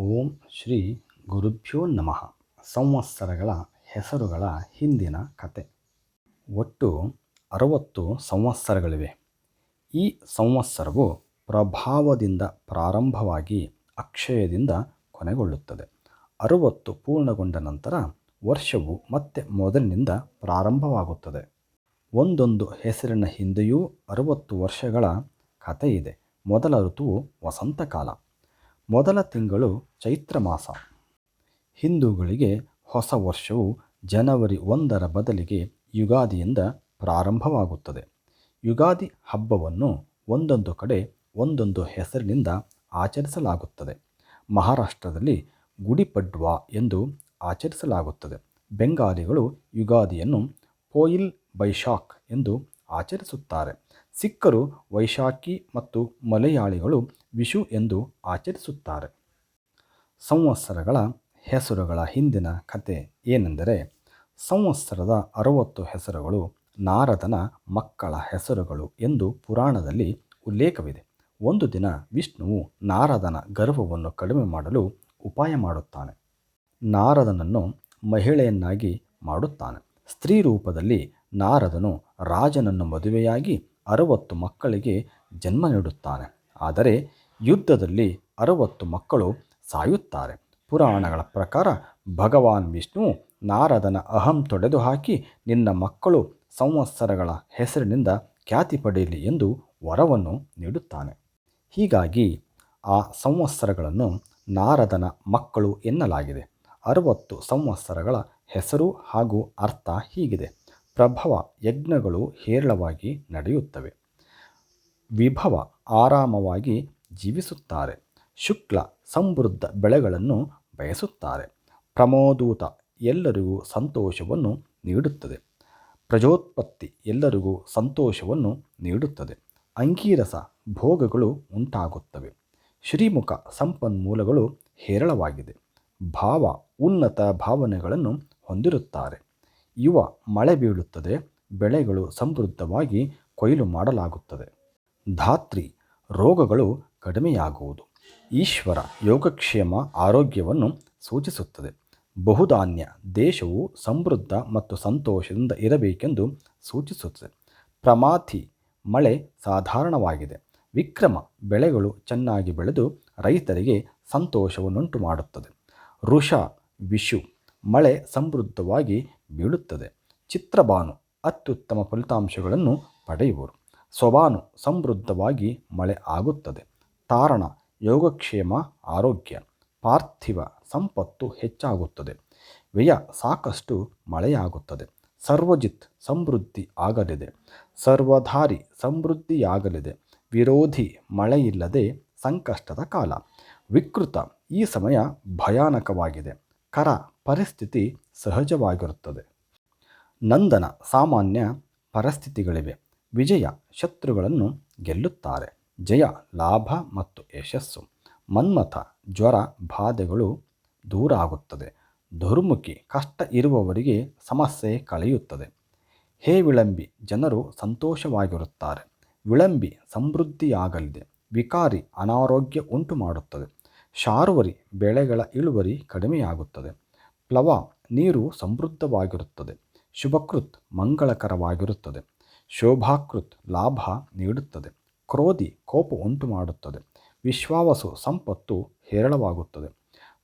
ಓಂ ಶ್ರೀ ಗುರುಭ್ಯೋ ನಮಃ. ಸಂವತ್ಸರಗಳ ಹೆಸರುಗಳ ಹಿಂದಿನ ಕತೆ. ಒಟ್ಟು ಅರವತ್ತು ಸಂವತ್ಸರಗಳಿವೆ. ಈ ಸಂವತ್ಸರವು ಪ್ರಭಾವದಿಂದ ಪ್ರಾರಂಭವಾಗಿ ಅಕ್ಷಯದಿಂದ ಕೊನೆಗೊಳ್ಳುತ್ತದೆ. ಅರುವತ್ತು ಪೂರ್ಣಗೊಂಡ ನಂತರ ವರ್ಷವು ಮತ್ತೆ ಮೊದಲಿನಿಂದ ಪ್ರಾರಂಭವಾಗುತ್ತದೆ. ಒಂದೊಂದು ಹೆಸರಿನ ಹಿಂದೆಯೂ ಅರವತ್ತು ವರ್ಷಗಳ ಕಥೆಯಿದೆ. ಮೊದಲ ಋತುವು ವಸಂತಕಾಲ. ಮೊದಲ ತಿಂಗಳು ಚೈತ್ರ ಮಾಸ. ಹಿಂದೂಗಳಿಗೆ ಹೊಸ ವರ್ಷವು ಜನವರಿ ಒಂದರ ಬದಲಿಗೆ ಯುಗಾದಿಯಿಂದ ಪ್ರಾರಂಭವಾಗುತ್ತದೆ. ಯುಗಾದಿ ಹಬ್ಬವನ್ನು ಒಂದೊಂದು ಕಡೆ ಒಂದೊಂದು ಹೆಸರಿನಿಂದ ಆಚರಿಸಲಾಗುತ್ತದೆ. ಮಹಾರಾಷ್ಟ್ರದಲ್ಲಿ ಗುಡಿಪಡ್ವಾ ಎಂದು ಆಚರಿಸಲಾಗುತ್ತದೆ. ಬೆಂಗಾಲಿಗಳು ಯುಗಾದಿಯನ್ನು ಪೋಯಿಲ್ ಬೈಶಾಖ್ ಎಂದು ಆಚರಿಸುತ್ತಾರೆ. ಸಿಖ್ಖರು ವೈಶಾಖಿ ಮತ್ತು ಮಲಯಾಳಿಗಳು ವಿಷು ಎಂದು ಆಚರಿಸುತ್ತಾರೆ. ಸಂವತ್ಸರಗಳ ಹೆಸರುಗಳ ಹಿಂದಿನ ಕತೆ ಏನೆಂದರೆ, ಸಂವತ್ಸರದ ಅರವತ್ತು ಹೆಸರುಗಳು ನಾರದನ ಮಕ್ಕಳ ಹೆಸರುಗಳು ಎಂದು ಪುರಾಣದಲ್ಲಿ ಉಲ್ಲೇಖವಿದೆ. ಒಂದು ದಿನ ವಿಷ್ಣುವು ನಾರದನ ಗರ್ವವನ್ನು ಕಡಿಮೆ ಮಾಡಲು ಉಪಾಯ ಮಾಡುತ್ತಾನೆ. ನಾರದನನ್ನು ಮಹಿಳೆಯನ್ನಾಗಿ ಮಾಡುತ್ತಾನೆ. ಸ್ತ್ರೀ ರೂಪದಲ್ಲಿ ನಾರದನು ರಾಜನನ್ನು ಮದುವೆಯಾಗಿ ಅರವತ್ತು ಮಕ್ಕಳಿಗೆ ಜನ್ಮ ನೀಡುತ್ತಾನೆ. ಆದರೆ ಯುದ್ಧದಲ್ಲಿ ಅರವತ್ತು ಮಕ್ಕಳು ಸಾಯುತ್ತಾರೆ. ಪುರಾಣಗಳ ಪ್ರಕಾರ ಭಗವಾನ್ ವಿಷ್ಣು ನಾರದನ ಅಹಂ ತೊಡೆದು ಹಾಕಿ ನಿನ್ನ ಮಕ್ಕಳು ಸಂವತ್ಸರಗಳ ಹೆಸರಿನಿಂದ ಖ್ಯಾತಿ ಪಡೆಯಲಿ ಎಂದು ವರವನ್ನು ನೀಡುತ್ತಾನೆ. ಹೀಗಾಗಿ ಆ ಸಂವತ್ಸರಗಳನ್ನು ನಾರದನ ಮಕ್ಕಳು ಎನ್ನಲಾಗಿದೆ. ಅರವತ್ತು ಸಂವತ್ಸರಗಳ ಹೆಸರು ಹಾಗೂ ಅರ್ಥ ಹೀಗಿದೆ. ಪ್ರಭವ ಯಜ್ಞಗಳು ಹೇರಳವಾಗಿ ನಡೆಯುತ್ತವೆ. ವಿಭವ ಆರಾಮವಾಗಿ ಜೀವಿಸುತ್ತಾರೆ. ಶುಕ್ಲ ಸಮೃದ್ಧ ಬೆಳೆಗಳನ್ನು ಬಯಸುತ್ತಾರೆ ಪ್ರಮೋದೂತ ಎಲ್ಲರಿಗೂ ಸಂತೋಷವನ್ನು ನೀಡುತ್ತದೆ. ಪ್ರಜೋತ್ಪತ್ತಿ ಎಲ್ಲರಿಗೂ ಸಂತೋಷವನ್ನು ನೀಡುತ್ತದೆ. ಅಂಗೀರಸ ಭೋಗಗಳು ಉಂಟಾಗುತ್ತವೆ. ಶ್ರೀಮುಖ ಸಂಪನ್ಮೂಲಗಳು ಹೇರಳವಾಗಿದೆ. ಭಾವ ಉನ್ನತ ಭಾವನೆಗಳನ್ನು ಹೊಂದಿರುತ್ತಾರೆ. ಯುವ ಮಳೆ ಬೀಳುತ್ತದೆ, ಬೆಳೆಗಳು ಸಮೃದ್ಧವಾಗಿ ಕೊಯ್ಲು ಮಾಡಲಾಗುತ್ತದೆ. ಧಾತ್ರಿ, ರೋಗಗಳು ಕಡಿಮೆಯಾಗುವುದು. ಈಶ್ವರ ಯೋಗಕ್ಷೇಮ ಆರೋಗ್ಯವನ್ನು ಸೂಚಿಸುತ್ತದೆ. ಬಹುಧಾನ್ಯ ದೇಶವು ಸಮೃದ್ಧ ಮತ್ತು ಸಂತೋಷದಿಂದ ಇರಬೇಕೆಂದು ಸೂಚಿಸುತ್ತದೆ. ಪ್ರಮಾಥಿ ಮಳೆ ಸಾಧಾರಣವಾಗಿದೆ. ವಿಕ್ರಮ, ಬೆಳೆಗಳು ಚೆನ್ನಾಗಿ ಬೆಳೆದು ರೈತರಿಗೆ ಸಂತೋಷವನ್ನುಂಟು ಮಾಡುತ್ತದೆ ವೃಷ, ವಿಷು, ಮಳೆ ಸಮೃದ್ಧವಾಗಿ ಬೀಳುತ್ತದೆ. ಚಿತ್ರಬಾನು ಅತ್ಯುತ್ತಮ ಫಲಿತಾಂಶಗಳನ್ನು ಪಡೆಯುವರು. ಸ್ವಬಾನು ಸಮೃದ್ಧವಾಗಿ ಮಳೆ ಆಗುತ್ತದೆ. ತಾರಣ ಯೋಗಕ್ಷೇಮ ಆರೋಗ್ಯ. ಪಾರ್ಥಿವ ಸಂಪತ್ತು ಹೆಚ್ಚಾಗುತ್ತದೆ. ವ್ಯಯ ಸಾಕಷ್ಟು ಮಳೆಯಾಗುತ್ತದೆ. ಸರ್ವಜಿತ್ ಸಮೃದ್ಧಿ ಆಗಲಿದೆ. ಸರ್ವಧಾರಿ ಸಮೃದ್ಧಿಯಾಗಲಿದೆ. ವಿರೋಧಿ ಮಳೆಯಿಲ್ಲದೆ ಸಂಕಷ್ಟದ ಕಾಲ. ವಿಕೃತ ಈ ಸಮಯ ಭಯಾನಕವಾಗಿದೆ. ಕರ ಪರಿಸ್ಥಿತಿ ಸಹಜವಾಗಿರುತ್ತದೆ. ನಂದನ ಸಾಮಾನ್ಯ ಪರಿಸ್ಥಿತಿಗಳಿವೆ. ವಿಜಯ ಶತ್ರುಗಳನ್ನು ಗೆಲ್ಲುತ್ತಾರೆ. ಜಯ, ಲಾಭ ಮತ್ತು ಯಶಸ್ಸು. ಮನ್ಮಥ ಜ್ವರ ಬಾಧೆಗಳು ದೂರ ಆಗುತ್ತದೆ ದುರ್ಮುಖಿ ಕಷ್ಟ ಇರುವವರಿಗೆ ಸಮಸ್ಯೆ ಕಳೆಯುತ್ತದೆ. ಹೇ ವಿಳಂಬಿ, ಜನರು ಸಂತೋಷವಾಗಿರುತ್ತಾರೆ. ವಿಳಂಬಿ ಸಮೃದ್ಧಿಯಾಗಲಿದೆ. ವಿಕಾರಿ ಅನಾರೋಗ್ಯ ಉಂಟು ಮಾಡುತ್ತದೆ ಶಾರ್ವರಿ ಬೆಳೆಗಳ ಇಳುವರಿ ಕಡಿಮೆಯಾಗುತ್ತದೆ. ಪ್ಲವ ನೀರು ಸಮೃದ್ಧವಾಗಿರುತ್ತದೆ. ಶುಭಕೃತ್ ಮಂಗಳಕರವಾಗಿರುತ್ತದೆ. ಶೋಭಾಕೃತ್ ಲಾಭ ನೀಡುತ್ತದೆ. ಕ್ರೋಧಿ ಕೋಪ ಉಂಟು ಮಾಡುತ್ತದೆ ವಿಶ್ವಾವಸು ಸಂಪತ್ತು ಹೇರಳವಾಗುತ್ತದೆ.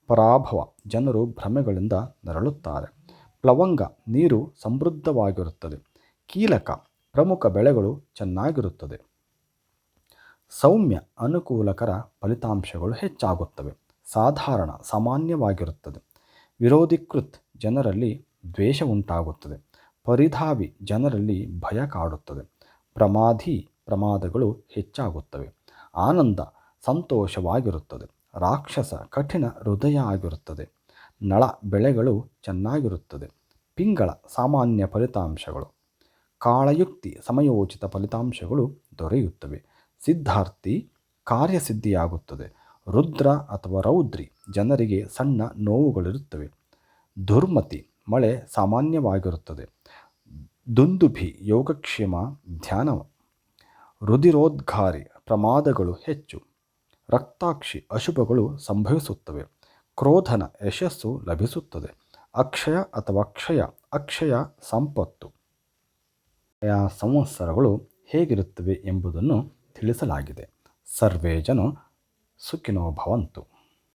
ಪರಾಭವ ಜನರು ಭ್ರಮೆಗಳಿಂದ ನರಳುತ್ತಾರೆ. ಪ್ಲವಂಗ ನೀರು ಸಮೃದ್ಧವಾಗಿರುತ್ತದೆ. ಕೀಲಕ ಪ್ರಮುಖ ಬೆಳೆಗಳು ಚೆನ್ನಾಗಿರುತ್ತದೆ. ಸೌಮ್ಯ ಅನುಕೂಲಕರ ಫಲಿತಾಂಶಗಳು ಹೆಚ್ಚಾಗುತ್ತವೆ. ಸಾಧಾರಣ, ಸಾಮಾನ್ಯವಾಗಿರುತ್ತದೆ. ವಿರೋಧಿಕೃತ್ ಜನರಲ್ಲಿ ದ್ವೇಷ ಉಂಟಾಗುತ್ತದೆ ಪರಿಧಾವಿ ಜನರಲ್ಲಿ ಭಯ ಕಾಡುತ್ತದೆ ಪ್ರಮಾಧಿ ಪ್ರಮಾದಗಳು ಹೆಚ್ಚಾಗುತ್ತವೆ. ಆನಂದ ಸಂತೋಷವಾಗಿರುತ್ತದೆ. ರಾಕ್ಷಸ ಕಠಿಣ ಹೃದಯ ಆಗಿರುತ್ತದೆ ನಳ ಬೆಳೆಗಳು ಚೆನ್ನಾಗಿರುತ್ತದೆ. ಪಿಂಗಳ ಸಾಮಾನ್ಯ ಫಲಿತಾಂಶಗಳು. ಕಾಳಯುಕ್ತಿ ಸಮಯೋಚಿತ ಫಲಿತಾಂಶಗಳು ದೊರೆಯುತ್ತವೆ. ಸಿದ್ಧಾರ್ಥಿ ಕಾರ್ಯಸಿದ್ಧಿಯಾಗುತ್ತದೆ. ರುದ್ರ ಅಥವಾ ರೌದ್ರಿ ಜನರಿಗೆ ಸಣ್ಣ ನೋವುಗಳಿರುತ್ತವೆ. ದುರ್ಮತಿ ಮಳೆ ಸಾಮಾನ್ಯವಾಗಿರುತ್ತದೆ. ದುಂದುಭಿ ಯೋಗಕ್ಷೇಮ ಧ್ಯಾನ ರುದಿರೋದ್ಘಾರಿ ಪ್ರಮಾದಗಳು ಹೆಚ್ಚು. ರಕ್ತಾಕ್ಷಿ ಅಶುಭಗಳು ಸಂಭವಿಸುತ್ತವೆ. ಕ್ರೋಧನ ಯಶಸ್ಸು ಲಭಿಸುತ್ತದೆ. ಅಕ್ಷಯ ಅಥವಾ ಕ್ಷಯ, ಅಕ್ಷಯ ಸಂಪತ್ತು. ಸಂವತ್ಸರಗಳು ಹೇಗಿರುತ್ತವೆ ಎಂಬುದನ್ನು ತಿಳಿಸಲಾಗಿದೆ. ಸರ್ವೇ ಜನ ಸುಖಿನೋ ಭವಂತು.